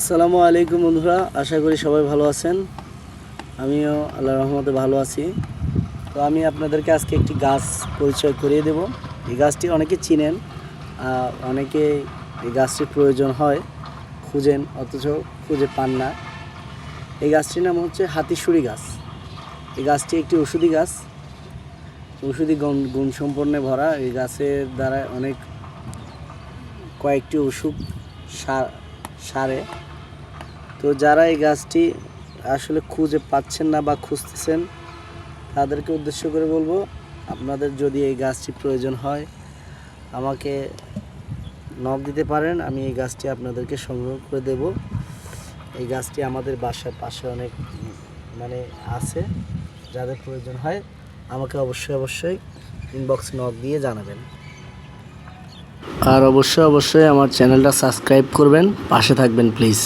আসসালামু আলাইকুম বন্ধুরা, আশা করি সবাই ভালো আছেন। আমিও আল্লাহ রহমতে ভালো আছি। তো আমি আপনাদেরকে আজকে একটি গাছ পরিচয় করিয়ে দেব। এই গাছটি অনেকে চিনেন অনেকে এই গাছটির প্রয়োজন হয়, খুঁজেন, অথচ খুঁজে পান না। এই গাছটির নাম হচ্ছে হাতিশুড়ি গাছ। এই গাছটি একটি ওষুধি গাছ। ওষুধি গুণ, গুণসম্পন্নে ভরা। এই গাছের দ্বারা অনেক কয়েকটি ওষুধ সার সারে। তো যারা এই গাছটি আসলে খুঁজে পাচ্ছেন না বা খুঁজতেছেন, তাদেরকে উদ্দেশ্য করে বলব, আপনাদের যদি এই গাছটি প্রয়োজন হয়, আমাকে নখ দিতে পারেন, আমি এই গাছটি আপনাদেরকে সংগ্রহ করে দেব। এই গাছটি আমাদের বাসার পাশে অনেক মানে আছে, যাদের প্রয়োজন হয়, আমাকে অবশ্যই অবশ্যই ইনবক্সে নখ দিয়ে জানাবেন। আর অবশ্যই অবশ্যই আমার চ্যানেলটা সাবস্ক্রাইব করবেন, পাশে থাকবেন প্লিজ